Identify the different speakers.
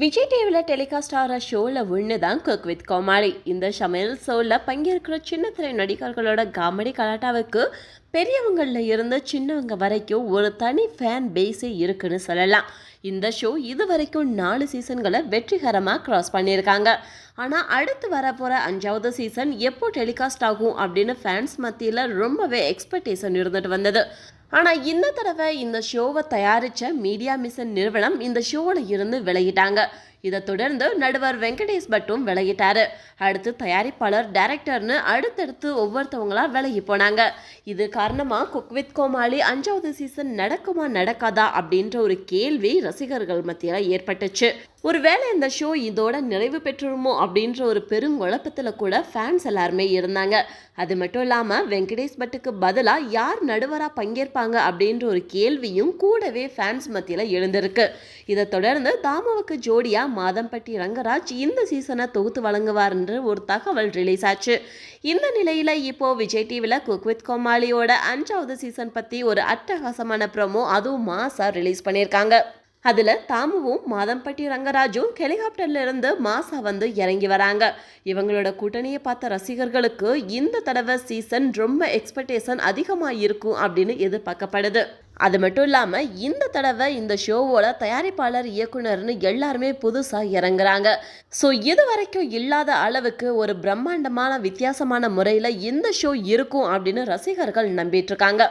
Speaker 1: விஜய் டிவியில் டெலிகாஸ்ட் ஆகிற ஷோவில் ஒன்று தான் குக் வித் கோமாளி. இந்த சமையல் ஷோவில் பங்கேற்கிற சின்ன திரை நடிகர்களோட காமெடி கலாட்டாவுக்கு பெரியவங்களில் இருந்து சின்னவங்க வரைக்கும் ஒரு தனி ஃபேன் பேஸே இருக்குன்னு சொல்லலாம். இந்த ஷோ இது வரைக்கும் நாலு சீசன்களை வெற்றிகரமாக க்ராஸ் பண்ணியிருக்காங்க. ஆனால் அடுத்து வரப்போகிற அஞ்சாவது சீசன் எப்போ டெலிகாஸ்ட் ஆகும் அப்படின்னு ஃபேன்ஸ் மத்தியில் ரொம்பவே எக்ஸ்பெக்டேஷன் இருந்துட்டு வந்தது. ஆனால் இந்த தடவை இந்த ஷோவை தயாரித்த மீடியா மிஷன் நிறுவனம் இந்த ஷோவில் இருந்து விலகிட்டாங்க இதை தொடர்ந்து நடுவர் வெங்கடேஷ் பட்டும் விலகிட்டாரு அடுத்து தயாரிப்பாளர் டைரக்டர்னு அடுத்தடுத்து ஒவ்வொருத்தவங்களா விலகி போனாங்க. இது காரணமாக குக் வித் கோமாளி அஞ்சாவது சீசன் நடக்குமா நடக்காதா அப்படின்ற ஒரு கேள்வி ரசிகர்கள் மத்தியில் ஏற்பட்டுச்சு. ஒருவேளை இந்த ஷோ இதோட நிறைவு பெற்றுருமோ அப்படின்ற ஒரு பெருங்குழப்பத்தில் கூட ஃபேன்ஸ் எல்லாருமே இருந்தாங்க. அது மட்டும் இல்லாமல் வெங்கடேஷ் பட்டுக்கு பதிலாக யார் நடுவராக பங்கேற்பாங்க அப்படின்ற ஒரு கேள்வியும் கூடவே ஃபேன்ஸ் மத்தியில் எழுந்திருக்கு. இதை தொடர்ந்து தாமாவுக்கு ஜோடியாக மாதம்பட்டி ரங்கராஜ் இந்த சீசனை தொகுத்து வழங்குவார் என்று ஒரு தகவல் ரிலீஸ் ஆச்சு. இந்த நிலையில் இப்போ விஜய் டிவியில் குக் வித் கோமாளியோட அஞ்சாவது சீசன் பற்றி ஒரு அட்டகாசமான ப்ரோமோ அதுவும் மாசா ரிலீஸ் பண்ணியிருக்காங்க. அதில் தாமுவும் மாதம்பட்டி ரங்கராஜும் ஹெலிகாப்டர்ல இருந்து மாசா வந்து இறங்கி வராங்க. இவங்களோட கூட்டணியை பார்த்த ரசிகர்களுக்கு இந்த தடவை சீசன் ரொம்ப எக்ஸ்பெக்டேஷன் அதிகமாக இருக்கும் அப்படின்னு எதிர்பார்க்கப்படுது. அது மட்டும் இல்லாமல் இந்த தடவை இந்த ஷோவோட தயாரிப்பாளர் இயக்குனர்னு எல்லாருமே புதுசாக இறங்குறாங்க. ஸோ இது வரைக்கும் இல்லாத அளவுக்கு ஒரு பிரம்மாண்டமான வித்தியாசமான முறையில் இந்த ஷோ இருக்கும் அப்படின்னு ரசிகர்கள் நம்பிட்டு இருக்காங்க.